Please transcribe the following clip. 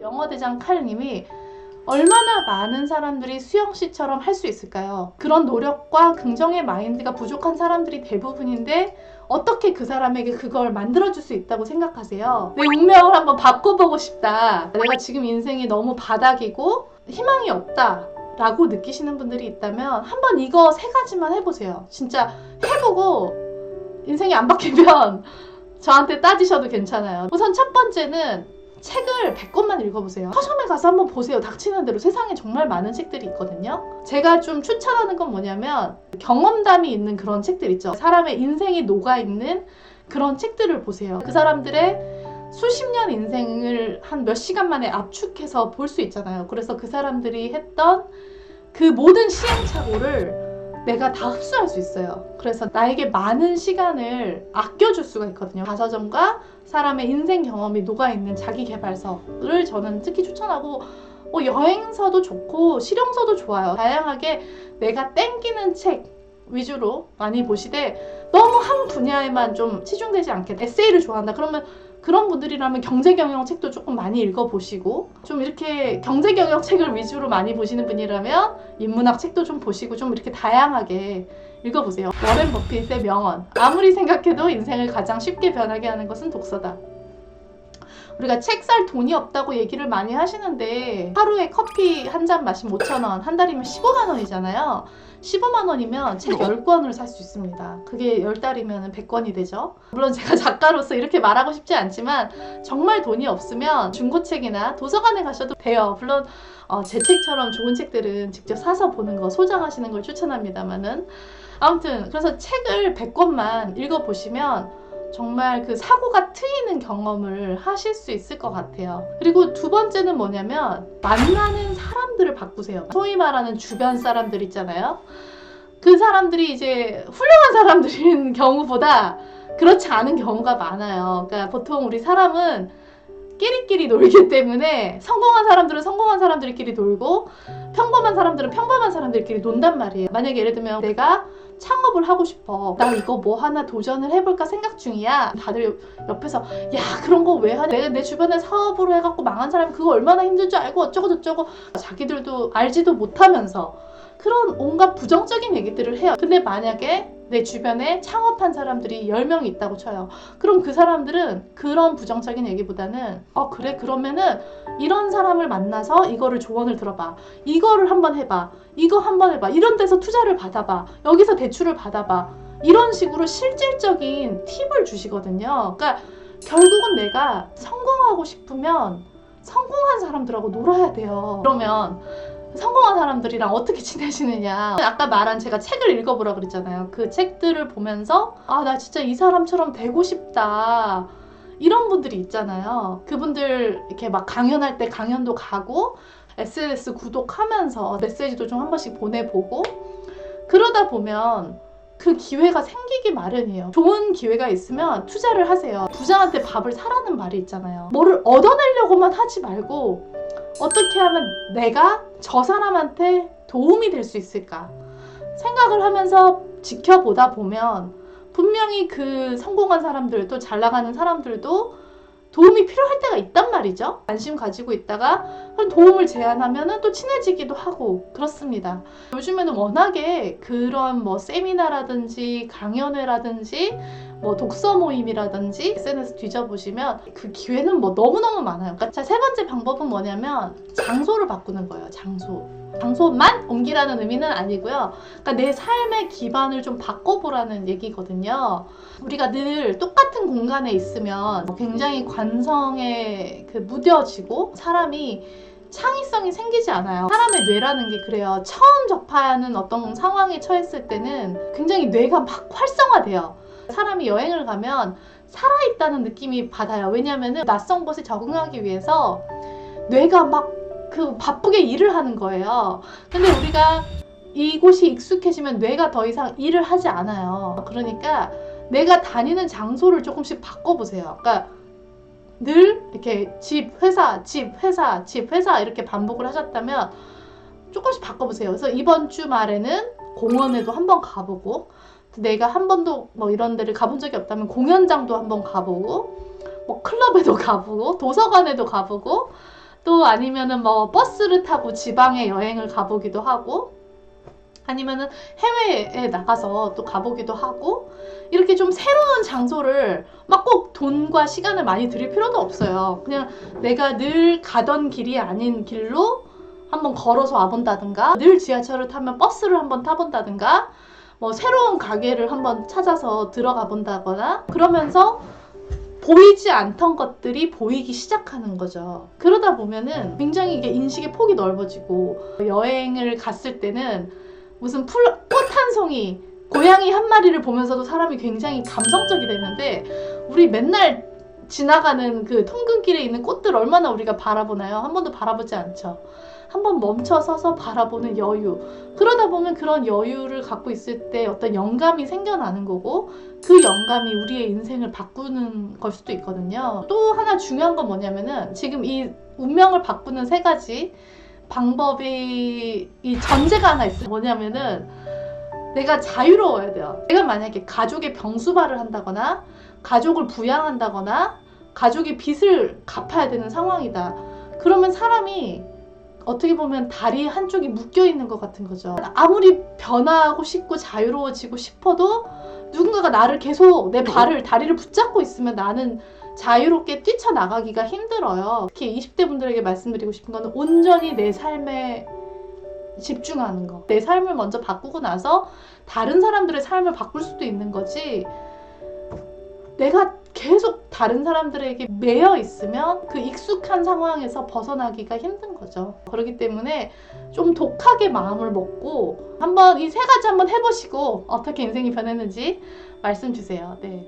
영어대장 칼님이 얼마나 많은 사람들이 수영 씨처럼 할 수 있을까요? 그런 노력과 긍정의 마인드가 부족한 사람들이 대부분인데 어떻게 그 사람에게 그걸 만들어줄 수 있다고 생각하세요? 내 운명을 한번 바꿔보고 싶다. 내가 지금 인생이 너무 바닥이고 희망이 없다. 라고 느끼시는 분들이 있다면 한번 이거 세 가지만 해보세요. 진짜 해보고 인생이 안 바뀌면 저한테 따지셔도 괜찮아요. 우선 첫 번째는 책을 100권만 읽어보세요. 서점에 가서 한번 보세요. 닥치는 대로 세상에 정말 많은 책들이 있거든요. 제가 좀 추천하는 건 뭐냐면 경험담이 있는 그런 책들 있죠. 사람의 인생이 녹아있는 그런 책들을 보세요. 그 사람들의 수십 년 인생을 한 몇 시간 만에 압축해서 볼 수 있잖아요. 그래서 그 사람들이 했던 그 모든 시행착오를 내가 다 흡수할 수 있어요. 그래서 나에게 많은 시간을 아껴줄 수가 있거든요. 가서점과 사람의 인생 경험이 녹아있는 자기 개발서를 저는 특히 추천하고 어, 여행서도 좋고 실용서도 좋아요. 다양하게 내가 땡기는 책 위주로 많이 보시되 너무 한 분야에만 좀 치중되지 않게 에세이를 좋아한다. 그러면 그런 분들이라면 경제 경영 책도 조금 많이 읽어보시고 좀 이렇게 경제 경영 책을 위주로 많이 보시는 분이라면 인문학 책도 좀 보시고 좀 이렇게 다양하게 읽어보세요. 워렌 버핏의 명언. 아무리 생각해도 인생을 가장 쉽게 변하게 하는 것은 독서다. 우리가 책 살 돈이 없다고 얘기를 많이 하시는데 하루에 커피 한 잔 마시면 5,000원, 한 달이면 15만 원이잖아요. 15만 원이면 책 10권을 살 수 있습니다. 그게 10달이면 100권이 되죠. 물론 제가 작가로서 이렇게 말하고 싶지 않지만 정말 돈이 없으면 중고책이나 도서관에 가셔도 돼요. 물론 어, 제 책처럼 좋은 책들은 직접 사서 보는 거 소장하시는 걸 추천합니다만은 아무튼 그래서 책을 100권만 읽어보시면 정말 그 사고가 트이는 경험을 하실 수 있을 것 같아요. 그리고 두 번째는 뭐냐면 만나는 사람들을 바꾸세요. 소위 말하는 주변 사람들 있잖아요. 그 사람들이 이제 훌륭한 사람들인 경우보다 그렇지 않은 경우가 많아요. 그러니까 보통 우리 사람은 끼리끼리 놀기 때문에 성공한 사람들은 성공한 사람들끼리 놀고 평범한 사람들은 평범한 사람들끼리 논단 말이에요. 만약에 예를 들면 내가 창업을 하고 싶어. 나 이거 뭐 하나 도전을 해볼까 생각 중이야. 다들 옆에서 야 그런 거 왜 하냐. 내가 내 주변에 사업으로 해갖고 망한 사람이 그거 얼마나 힘든 줄 알고 어쩌고 저쩌고 자기들도 알지도 못하면서 그런 온갖 부정적인 얘기들을 해요. 근데 만약에 내 주변에 창업한 사람들이 10명 있다고 쳐요. 그럼 그 사람들은 그런 부정적인 얘기보다는 어 그래 그러면은 이런 사람을 만나서 이거를 조언을 들어봐. 이거를 한번 해봐. 이거 한번 해봐. 이런 데서 투자를 받아봐. 여기서 대출을 받아봐. 이런 식으로 실질적인 팁을 주시거든요. 그러니까 결국은 내가 성공하고 싶으면 성공한 사람들하고 놀아야 돼요. 그러면 성공한 사람들이랑 어떻게 지내시느냐. 아까 말한 제가 책을 읽어보라 그랬잖아요. 그 책들을 보면서 아, 나 진짜 이 사람처럼 되고 싶다. 이런 분들이 있잖아요. 그분들 이렇게 막 강연할 때 강연도 가고 SNS 구독하면서 메시지도 좀 한 번씩 보내보고 그러다 보면 그 기회가 생기기 마련이에요. 좋은 기회가 있으면 투자를 하세요. 부자한테 밥을 사라는 말이 있잖아요. 뭐를 얻어내려고만 하지 말고 어떻게 하면 내가 저 사람한테 도움이 될 수 있을까 생각을 하면서 지켜보다 보면 분명히 그 성공한 사람들 또잘 나가는 사람들도 도움이 필요할 때가 있단 말이죠. 관심 가지고 있다가 도움을 제안하면 또 친해지기도 하고 그렇습니다. 요즘에는 워낙에 그런 뭐 세미나라든지 강연회라든지 뭐 독서 모임이라든지 SNS 뒤져보시면 그 기회는 뭐 너무너무 많아요. 그러니까 자, 세 번째 방법은 뭐냐면 장소를 바꾸는 거예요. 장소. 장소만 옮기라는 의미는 아니고요. 그러니까 내 삶의 기반을 좀 바꿔보라는 얘기거든요. 우리가 늘 똑같은 공간에 있으면 굉장히 관성에 그 무뎌지고 사람이 창의성이 생기지 않아요. 사람의 뇌라는 게 그래요. 처음 접하는 어떤 상황에 처했을 때는 굉장히 뇌가 막 활성화돼요. 사람이 여행을 가면 살아있다는 느낌이 받아요. 왜냐하면 낯선 곳에 적응하기 위해서 뇌가 막 그 바쁘게 일을 하는 거예요. 근데 우리가 이곳이 익숙해지면 뇌가 더 이상 일을 하지 않아요. 그러니까 내가 다니는 장소를 조금씩 바꿔보세요. 그러니까 늘 이렇게 집, 회사, 집, 회사, 집, 회사 이렇게 반복을 하셨다면 조금씩 바꿔보세요. 그래서 이번 주말에는 공원에도 한번 가보고 내가 한 번도 뭐 이런 데를 가본 적이 없다면 공연장도 한번 가보고 뭐 클럽에도 가보고 도서관에도 가보고 또 아니면은 뭐 버스를 타고 지방에 여행을 가보기도 하고 아니면은 해외에 나가서 또 가보기도 하고 이렇게 좀 새로운 장소를 막 꼭 돈과 시간을 많이 들일 필요도 없어요. 그냥 내가 늘 가던 길이 아닌 길로 한번 걸어서 와본다든가 늘 지하철을 타면 버스를 한번 타본다든가 뭐 새로운 가게를 한번 찾아서 들어가 본다거나 그러면서 보이지 않던 것들이 보이기 시작하는 거죠. 그러다 보면은 굉장히 이게 인식의 폭이 넓어지고 여행을 갔을 때는 무슨 풀, 꽃한 송이, 고양이 한 마리를 보면서도 사람이 굉장히 감성적이 되는데 우리 맨날 지나가는 그 통근길에 있는 꽃들 얼마나 우리가 바라보나요? 한 번도 바라보지 않죠. 한번 멈춰 서서 바라보는 여유. 그러다 보면 그런 여유를 갖고 있을 때 어떤 영감이 생겨나는 거고 그 영감이 우리의 인생을 바꾸는 걸 수도 있거든요. 또 하나 중요한 건 뭐냐면은 지금 이 운명을 바꾸는 세 가지 방법이 이 전제가 하나 있어요. 뭐냐면은 내가 자유로워야 돼요. 내가 만약에 가족의 병수발을 한다거나 가족을 부양한다거나 가족의 빚을 갚아야 되는 상황이다. 그러면 사람이 어떻게 보면 다리 한쪽이 묶여 있는 것 같은 거죠. 아무리 변화하고 싶고 자유로워지고 싶어도 누군가가 나를 계속 내 발을 다리를 붙잡고 있으면 나는 자유롭게 뛰쳐나가기가 힘들어요. 특히 20대 분들에게 말씀드리고 싶은 거는 온전히 내 삶에 집중하는 거. 내 삶을 먼저 바꾸고 나서 다른 사람들의 삶을 바꿀 수도 있는 거지. 내가 계속 다른 사람들에게 매여 있으면 그 익숙한 상황에서 벗어나기가 힘든 거죠. 그렇기 때문에 좀 독하게 마음을 먹고 한번 이 세 가지 한번 해보시고 어떻게 인생이 변했는지 말씀 주세요. 네.